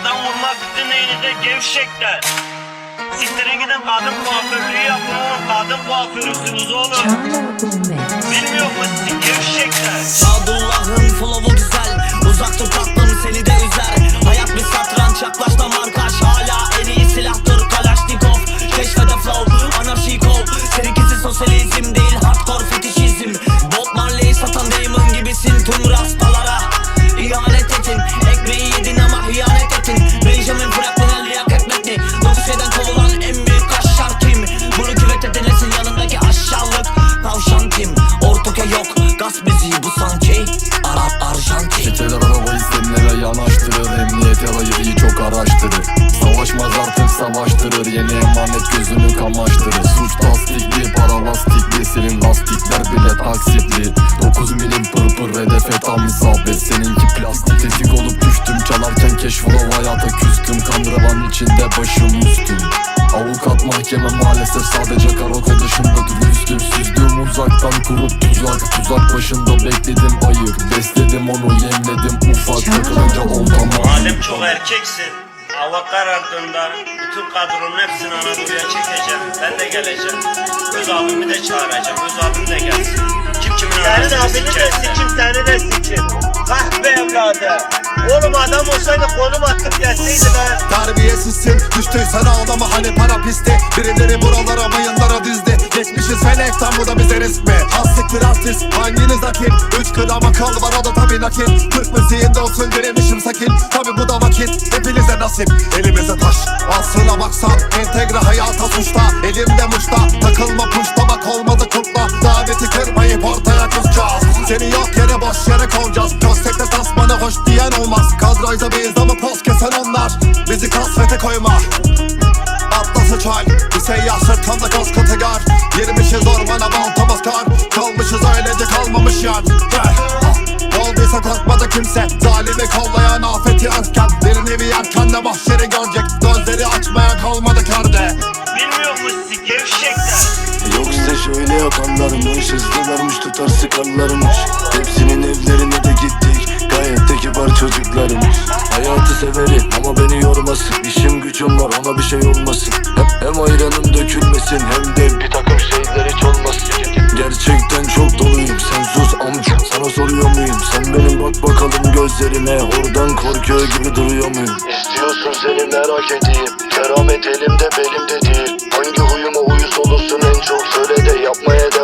Adam vurmak için de gevşekler. Siktirin gidin kadın kuaförlüğü yapın oğlum. Kadın kuaförüsünüz oğlum. Bilmiyor musun sanki Arap Arjantin. Çeteler arabayı seninle yanaştırır Emniyet yarayı çok araştırır. Savaşmaz artık savaştırır Yeni emanet gözünü kamaştırır. Suç tasdikli para lastikli Senin lastikler bile taksitli. 9 milim pırpır hedefe tam isabet. Seninki plastik tetik olup düştüm Çalarken keşfulov hayata küstüm. Kandıravan içinde başım üstüm Avukat mahkeme maalesef sadece karakol dışında dürüstüm Süzdüm uzaktan kurup tuzak Tuzak başında bekledim ayık Besledim onu yemledim ufak Takılınca oltama Madem çok erkeksin. Hava karardığında bütün kadronun hepsini Anadolu'ya çekeceğim. Ben de geleceğim. Öz abimi de çağıracağım. Öz abim de gelsin. Kim kimin Senin anasını abini de sikim seni de sikim. Evladı. Oğlum adam olsaydı konum atıp gelseydi be. Terbiyesizsin düştüysen ağlama hani para pisti. Birileri buralara mayınlara dizdi. Geçmişiz felekten bu da bize risk mi? Hassiktir artist hanginiz akil Üç grama kal var o da tabi nakit Türk müziğinde olsun direnişim sakin. Tabi bu da vakit hepinize nasip. Elimize taş aslına baksan. Entegre hayata suçta Elimde muşta. Takılma puşta bak olmadı kutla. Daveti kırmayıp ortaya kusacağız Seni yok yere boş yere konacağız Kadroyda biz ama poz kesen onlar. Bizi kasvete koyma. Atlası çay Bir seyyah sırtımda gaz kategar. Girmişiz ormana baltamız kar Kalmışız öylece kalmamış yan Olduysa korkmadı kimse. Zalimi kollayan afeti özken Bir nevi yerken de mahşeri görecek. Gözleri açmaya kalmadı körde Bilmiyor musun gevşekler? Yoksa şöyle yapanlarmış Hızlılarmış tutar sıkarlarmış. Hepsinin evlerine de gittik Gayet de kibar çocuklarmış Hayatı severim ama beni yormasın İşim gücüm var ona bir şey olmasın. Hem, hem ayranım dökülmesin Hem de bir takım şeyler hiç olmasın. Gerçekten gözlerime Oradan korkuyor gibi duruyor muyum? İstiyorsun seni merak edeyim. Keramet elimde belimde değil. Hangi huyuma uyuz olursun en çok Söyle de yapmaya devam